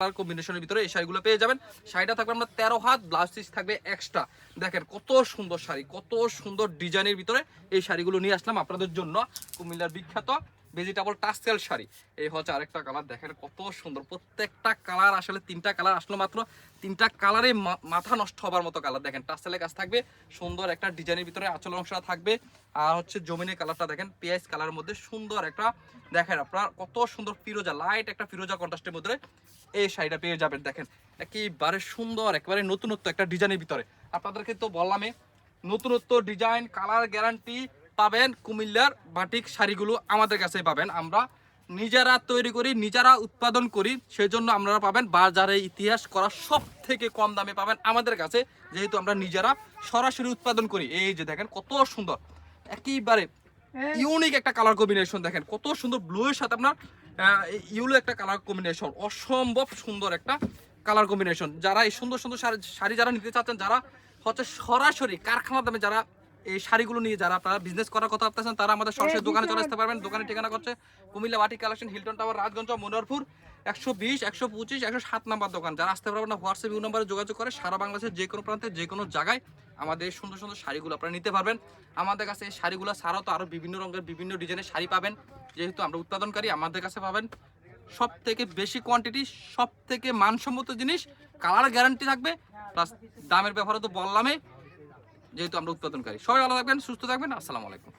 Colour কম্বিনেশনের ভিতরে এই শাড়িগুলো পেয়ে যাবেন। শাড়িটা থাকবে আমরা তেরো হাত ব্লাউজ পিস থাকবে এক্সট্রা দেখেন কত সুন্দর শাড়ি, কত সুন্দর ডিজাইনের ভিতরে এই শাড়িগুলো নিয়ে আসলাম আপনাদের জন্য। কুমিল্লার বিখ্যাত ভেজিটেবল টাস্টেল শাড়ি। এই হচ্ছে আরেকটা কালার দেখেন কত সুন্দর। প্রত্যেকটা কালার আসলে তিনটা কালার আসলো মাত্র। তিনটা কালারে মাথা নষ্ট হবার মতো কালার দেখেন টাস্টেলের কাজ থাকবে, সুন্দর একটা ডিজাইনের ভিতরে আচল অংশটা থাকবে। আর হচ্ছে জমিনের কালারটা দেখেন, পেঁয়াজ কালারের মধ্যে সুন্দর একটা, দেখেন আপনার কত সুন্দর ফিরোজা লাইট একটা ফিরোজা কন্ট্রাস্টের মধ্যে এই শাড়িটা পেয়ে যাবেন, দেখেন। একেবারে সুন্দর, একেবারে নতুনত্ব একটা ডিজাইনের ভিতরে। আপনাদেরকে তো বললামই, নতুনত্ব ডিজাইন কালার গ্যারান্টি পাবেন কুমিল্লার বাটিক শাড়িগুলো আমাদের কাছে পাবেন। আমরা নিজেরা তৈরি করি নিজেরা উৎপাদন করি সেই জন্য আপনারা পাবেন বাজারে ইতিহাস করা সব থেকে কম দামে পাবেন আমাদের কাছে যেহেতু আমরা নিজেরা সরাসরি উৎপাদন করি। এই যে দেখেন কত সুন্দর একেবারে ইউনিক একটা কালার কম্বিনেশন দেখেন কত সুন্দর ব্লু এর সাথে আপনার ইউলো একটা কালার কম্বিনেশন অসম্ভব সুন্দর একটা কালার কম্বিনেশন যারা এই সুন্দর সুন্দর শাড়ি শাড়ি যারা নিতে চাচ্ছেন যারা হচ্ছে সরাসরি কারখানা দামে যারা এই শাড়িগুলো নিয়ে যারা আপনারা বিজনেস করার কথা ভাবতেছেন তারা আমাদের সরাসরি দোকানে চলে আসতে পারবেন। দোকানের ঠিকানা করছে কুমিল্লা বাটি collection Hilton tower Rajganj Monoharpur একশো বিশ একশো পঁচিশ একশো সাত নাম্বার দোকান। যারা আসতে পারবেন না হোয়াটসঅ্যাপ ইউ নাম্বারে যোগাযোগ করে সারা বাংলাদেশের যে কোনো প্রান্তে যে কোনো জায়গায় আমাদের এই সুন্দর সুন্দর শাড়িগুলো আপনারা নিতে পারবেন। আমাদের কাছে এই শাড়িগুলো ছাড়াও তো আরও বিভিন্ন রঙের বিভিন্ন ডিজাইনের শাড়ি পাবেন। যেহেতু আমরা উৎপাদনকারী আমাদের কাছে পাবেন সব থেকে বেশি কোয়ান্টিটি সব থেকে মানসম্মত জিনিস কালার গ্যারান্টি থাকবে। প্লাস দামের ব্যাপারে তো বললামই। যেহেতু আমরা উৎপাদনকারী। সবাই ভালো থাকবেন সুস্থ থাকবেন আসসালামু আলাইকুম।